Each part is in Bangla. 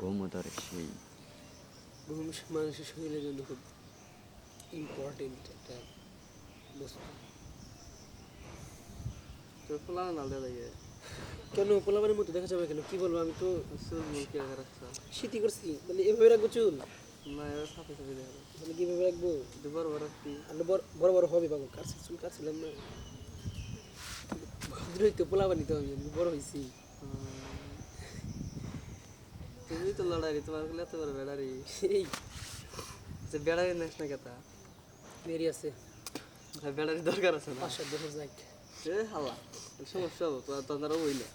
ঘুমও ধরে সেই। ঘুম মানুষের শরীরের জন্য খুব ইম্পর্টেন্ট একটা বস্তু। তোর পোলা না লাগে? কেন? পোলাবানের মতো দেখা যাবে কেন? কি বলব? আমি তো চুল কে রাখছ। করছি। মানে এভাবে রাখব চুল? না এবার সাথে সাথে দেখা মানে কীভাবে রাখব? একটু বড় বড় আর বড় বড় হবে বাবু। কাটছি চুল কাটছিলাম না। ভদ্রই তো পোলাবানি তো আমি আমি বড় হয়েছি। তুমি তো লড়াই তোমারগুলো এত বড় বেড়ারি এই যে বেড়ারি নেস না কেতা মেরি আছে বেড়ারি দরকার আছে না যাই এ হালা সমস্যা তোর হইলে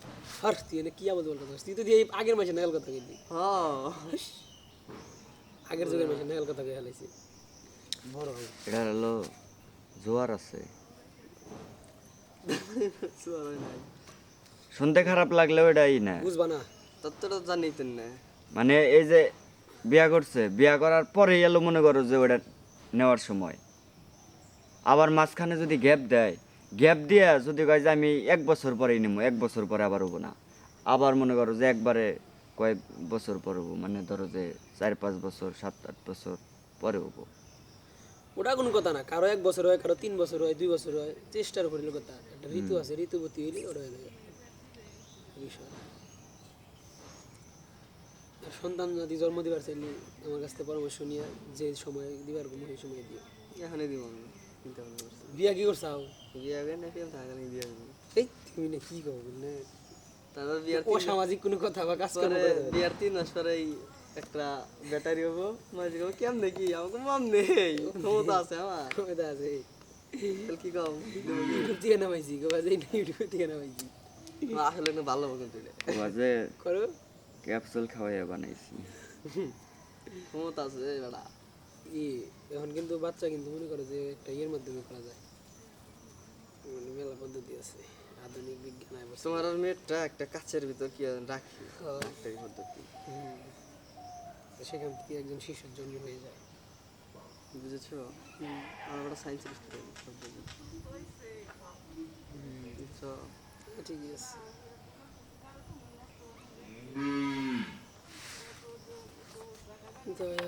আর তুই এনে কি আবার বল তুই তো দিয়ে আগের মাসে নাগাল কথা কিন্তু হ্যাঁ আগের যুগের মাসে নাগাল কথা কয়ে হালাইছি বড় এটা হলো জোয়ার আছে শুনতে খারাপ লাগলেও এটাই না বুঝবা না তোর তো জানি তো না। মানে এই যে বিয়া করছে বিয়া করার পরে এলো মনে করো যে ওটা নেওয়ার সময়। আবার মাঝখানে যদি গ্যাপ দেয় গ্যাপ দিয়ে যদি কয় যে আমি এক বছর পরেই নেব এক বছর পরে আবার হব না। আবার মনে করো যে একবারে কয়েক বছর পরে হব মানে ধরো যে চার পাঁচ বছর সাত আট বছর পরে হব। ওটা কোনো কথা না কারও এক বছর হয় কারও তিন বছর হয় দুই বছর হয় চেষ্টার উপরে কথা। একটা ঋতু আছে ঋতুবতী হইলে ওটা হয়ে যায় বিষয়। সন্তান যদি জন্ম দিবার চাইলে আমার কাছ থেকে পরামর্শ নিয়ে যে সময় দিবার কোনো সেই সময় দিও। এখানে দিব বিয়া কি করছাও বিয়ে আগে না কেউ থাকা নেই বিয়ে এই তুমি না কি কও না তারপর বিয়ার অসামাজিক কোনো কথা বা কাজ করে বিয়ার তিন মাস পরে এই একটা ব্যাটারি হব মাঝে কেমন দেখি আমাকে মন নেই ক্ষমতা আছে আমার। এটা আছে। তাহলে কি কম ইউটিউব থেকে নামাইছি কবা যে ইউটিউব থেকে নামাইছি। আসলে ভালো হবে কিন্তু করো। ক্যাপসুল খাওয়াইয়া বানাইছি। ক্ষমতা আছে বেটা। ই এখন কিন্তু বাচ্চা কিন্তু মনে করে যে একটা ইয়ের মাধ্যমে করা যায়। মানে মেলা পদ্ধতি আছে আধুনিক বিজ্ঞান আয় তোমার আর মেয়েটা একটা কাছের ভিতর কি রাখি? একটাই পদ্ধতি। সেখান থেকে একজন শিশুর জন্ম হয়ে যায়। বুঝেছ? আমার একটা সায়েন্স স্টুডেন্ট বুঝছ? ঠিকই আছে। তো